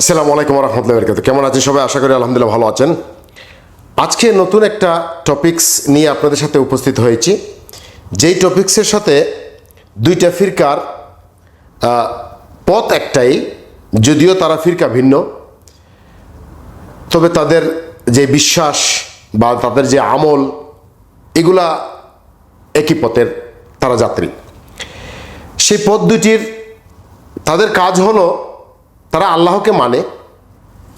আসসালামু আলাইকুম রহমতুল্লাহ বরকাত কেমন আছেন সবাই? আশা করি আলহামদুলিল্লাহ ভালো আছেন। আজকে নতুন একটা টপিকস নিয়ে আপনাদের সাথে উপস্থিত হয়েছি। যেই টপিক্সের সাথে দুইটা ফিরকার পথ একটাই, যদিও তারা ফিরকা ভিন্ন, তবে তাদের যে বিশ্বাস বা তাদের যে আমল, এগুলা একই পথের তারা যাত্রী। সেই পথ দুটির তাদের কাজ হলো তারা আল্লাহকে মানে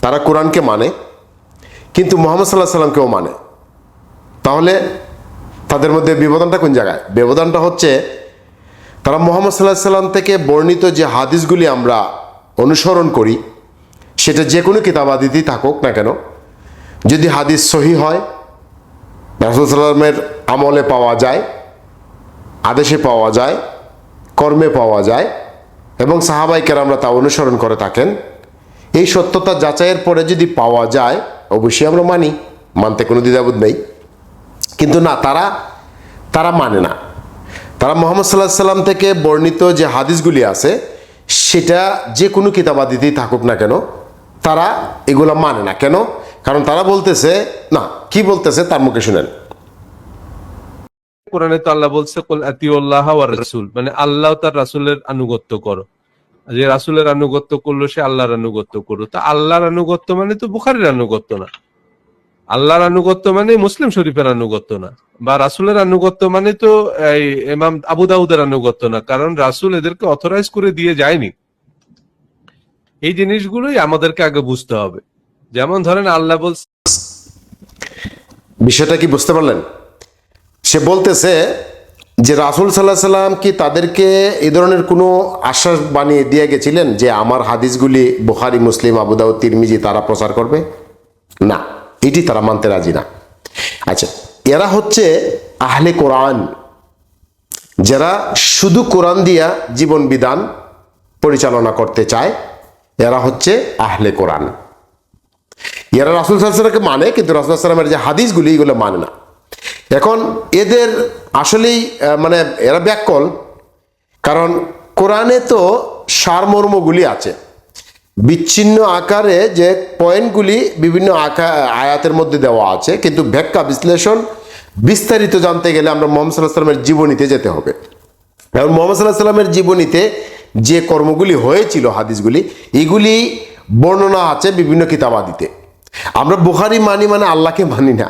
তারা কোরআনকে মানে কিন্তু মোহাম্মদ সাল্লাহ সাল্লামকেও মানে। তাহলে তাদের মধ্যে ব্যবধানটা কোন জায়গায়? ব্যবধানটা হচ্ছে তারা মোহাম্মদ সাল্লাহ সাল্লাম থেকে বর্ণিত যে হাদিসগুলি আমরা অনুসরণ করি, সেটা যে কোনো কিতাবাদিতেই থাকুক না কেন, যদি হাদিস সহি হয়, রাসুল সাল্লামের আমলে পাওয়া যায়, আদেশে পাওয়া যায়, কর্মে পাওয়া যায় এবং সাহাবাইকের আমরা তা অনুসরণ করে থাকেন। এই সত্যতা যাচাইয়ের পরে যদি পাওয়া যায়, অবশ্যই আমরা মানি, মানতে কোনো দ্বিধাবোধ নেই। কিন্তু না, তারা তারা মানে না। তারা মোহাম্মদ সাল্লাহ সাল্লাম থেকে বর্ণিত যে হাদিসগুলি আছে, সেটা যে কোনো কিতাবাদিতেই থাকুক না কেন, তারা এগুলো মানে না। কেন? কারণ তারা বলতেছে, না, কি বলতেছে তার মুখে শুনেন। কোরআনে তো আল্লাহ বলছে, কুল আতিউল্লাহ ওয়ার রাসূল। মানে আল্লাহ তার রাসূলের আনুগত্য করো। যে রাসূলের আনুগত্য করল, সে আল্লাহর আনুগত্য করো তা আল্লাহর আনুগত্য মানে তো বুখারীর আনুগত্য না। আল্লাহর আনুগত্য মানে মুসলিম শরীফের আনুগত্য না। বা রাসূলের আনুগত্য মানে তো এই ইমাম আবু দাউদের আনুগত্য না। কারণ রাসূল এদেরকে অথরাইজ করে দিয়ে যায়নি। এই জিনিসগুলোই আমাদেরকে আগে বুঝতে হবে। যেমন ধরেন আল্লাহ বলছে বিষয়টা কি বুঝতে পারলেন? সে বলতেছে যে রাসুল সাল্লাহ সাল্লাম কি তাদেরকে এই ধরনের কোনো আশ্বাস বানিয়ে দিয়ে গেছিলেন যে আমার হাদিসগুলি বুখারি, মুসলিম আবুদাউ তিরমিজি তারা প্রচার করবে? না, এটি তারা মানতে রাজি না। আচ্ছা এরা হচ্ছে আহলে কোরআন, যারা শুধু কোরআন দিয়া জীবন বিধান পরিচালনা করতে চায়, এরা হচ্ছে আহলে কোরআন। এরা রাসুল সাল্লাহ সাল্লামকে মানে কিন্তু রাসুল সাল্লামের যে হাদিসগুলি, এগুলো মানে না। এখন এদের আসলেই মানে এরা ব্যাককল, কারণ কোরআনে তো সারমর্মগুলি আছে। বিচ্ছিন্ন আকারে যে পয়েন্টগুলি বিভিন্ন আকা, আয়াতের মধ্যে দেওয়া আছে, কিন্তু ব্যাখ্যা, বিশ্লেষণ বিস্তারিত জানতে গেলে আমরা মোহাম্মদ সাল্লাহ সাল্লামের জীবনীতে যেতে হবে। এবং মোহাম্মদ সাল্লাহ সাল্লামের জীবনীতে যে কর্মগুলি হয়েছিল, হাদিসগুলি, এগুলি বর্ণনা আছে বিভিন্ন কিতাবাদিতে। আমরা বুখারি মানি মানে আল্লাহকে মানি না।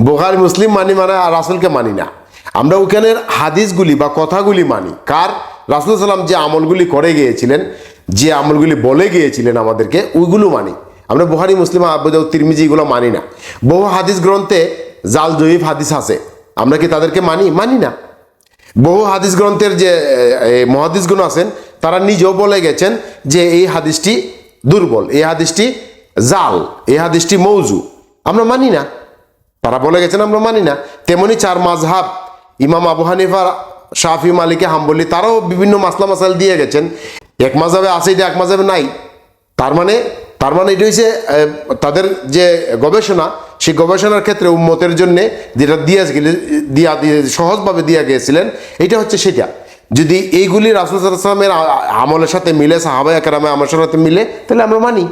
বুখারি, মুসলিম মানি মানে রাসুলকে মানি না। আমরা ওখানের হাদিসগুলি বা কথাগুলি মানি। কার? রাসুল সাল্লাম যে আমলগুলি করে গিয়েছিলেন, যে আমলগুলি বলে গিয়েছিলেন আমাদেরকে, ওইগুলো মানি। আমরা বুহারি মুসলিম আবুদাউ তিরমিজি এগুলো মানি না। বহু হাদিস গ্রন্থে জাল জয়ীফ হাদিস আছে। আমরা কি তাদেরকে মানি? মানি না। বহু হাদিস গ্রন্থের যে মহাদিসগুলো আছেন, তারা নিজেও বলে গেছেন যে এই হাদিসটি দুর্বল, এই হাদিসটি জাল এই হাদিসটি মৌজু। আমরা মানি না। তারা বলে গেছেন, আমরা মানি না। তেমনি চার মাঝহাব ইমাম আবু হানিফা, শাফি, মালিকে, হাম্বলি, তারাও বিভিন্ন মাসলা মাসাল দিয়ে গেছেন। এক মাঝাবে আছে, এটা এক মাঝাবে নাই। তার মানে তার মানে এটা হচ্ছে তাদের যে গবেষণা, সেই গবেষণার ক্ষেত্রে উন্মতের জন্য যেটা দিয়ে গেলে, দিয়া, দিয়ে, সহজভাবে দিয়ে গিয়েছিলেন, এটা হচ্ছে সেটা। যদি এইগুলি রাসুল সাল্লামের আমলের সাথে মিলে সাহাবাই একরামে আমার সাথে মিলে, তাহলে আমরা মানি।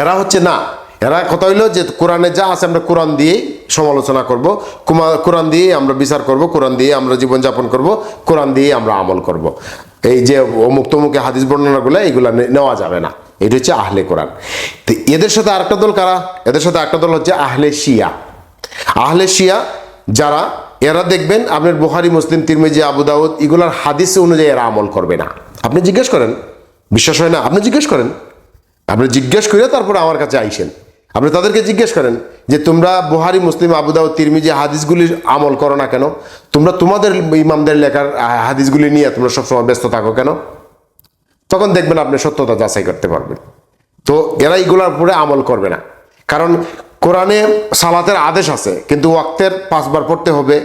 এরা হচ্ছে না। এরা কথা হইল যে কোরআনে যা আছে আমরা কোরআন দিয়েই সমালোচনা করব কোরআন দিয়েই আমরা বিচার করব, কোরআন দিয়ে আমরা জীবনযাপন করব, কোরআন দিয়েই আমরা আমল করব। এই যে অমুক তমুকে হাদিস বর্ণনাগুলো এইগুলো নেওয়া যাবে না। এটা হচ্ছে আহলে কোরআন। তো এদের সাথে আরেকটা দল কারা? এদের সাথে একটা দল হচ্ছে আহলে শিয়া। আহলে শিয়া যারা, এরা দেখবেন আপনার বুখারি, মুসলিম, তিরমিজি, আবু দাউদ, এগুলার হাদিস অনুযায়ী এরা আমল করবে না। আপনি জিজ্ঞেস করেন, বিশ্বাস হয় না? আপনি জিজ্ঞেস করেন। আপনি জিজ্ঞেস করে তারপরে আমার কাছে আইসেন। আপনি তাদেরকে জিজ্ঞেস করেন যে, তোমরা বুহারি, মুসলিম আবুদাউ তিরমিজি হাদিসগুলি আমল করো না কেন? তোমরা তোমাদের ইমামদের লেখার হাদিসগুলি নিয়ে তোমরা সবসময় ব্যস্ত থাকো কেন? তখন দেখবেন আপনি সত্যতা যাচাই করতে পারবেন। তো এরা এইগুলোর উপরে আমল করবে না। কারণ কোরআনে সালাতের আদেশ আছে, কিন্তু ওয়াক্তের পাঁচবার পড়তে হবে।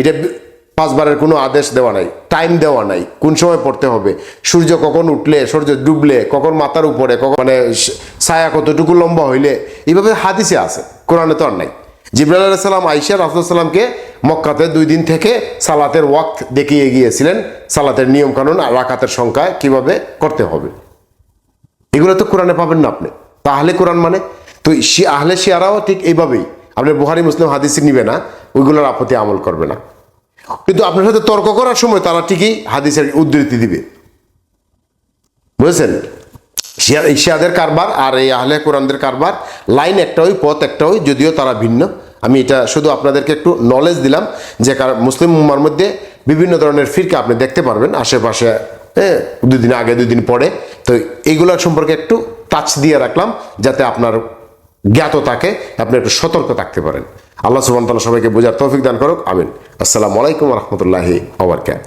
এটা পাঁচবারের কোনো আদেশ দেওয়া নাই টাইম দেওয়া নাই, কোন সময় পড়তে হবে? সূর্য কখন উঠলে, সূর্য ডুবলে, কখন মাথার উপরে, কখন মানে ছায়া কতটুকু লম্বা হইলে, এইভাবে হাদিসে আছে, কোরআনে তো আর নাই। জিবরাল আলাইসাল্লাম আইসা রাসুলসাল্লামকে মক্কাতে দুই দিন থেকে সালাতের ওয়াক্ত দেখিয়ে গিয়েছিলেন, সালাতের নিয়মকানুন আর রাকাতের সংখ্যায় কীভাবে করতে হবে। এগুলো তো কোরআনে পাবেন না আপনি। তাহলে কোরআন মানে? তো আহলে শিয়ারাও ঠিক এইভাবেই। আপনি বুহারি মুসলিম হাদিস নিবে না, ওইগুলোর আপত্তি আমল করবে না। কিন্তু আপনার সাথে তর্ক করার সময় তারা ঠিকই হাদিসের উদ্ধৃতি দিবে। বুঝেছেন? শিয়া শিয়াদের কারবার আর এই আহলে কোরআনদের কারবার, লাইন একটা ওই পথ একটা ওই যদিও তারা ভিন্ন। আমি এটা শুধু আপনাদেরকে একটু নলেজ দিলাম যে কার মুসলিম উম্মার মধ্যে বিভিন্ন ধরনের ফিরকে আপনি দেখতে পারবেন, আশেপাশে হ্যাঁ দুদিন আগে, দুদিন পরে। তো এইগুলোর সম্পর্কে একটু টাচ দিয়ে রাখলাম, যাতে আপনার জ্ঞাত থাকে, আপনি একটু সতর্ক থাকতে পারেন। আল্লাহ সুবান তালা সবাইকে বোঝার তৌফিক দান করুক। আমিন। আসসালামু আলাইকুম রহমতুল্লাহি আবরকাত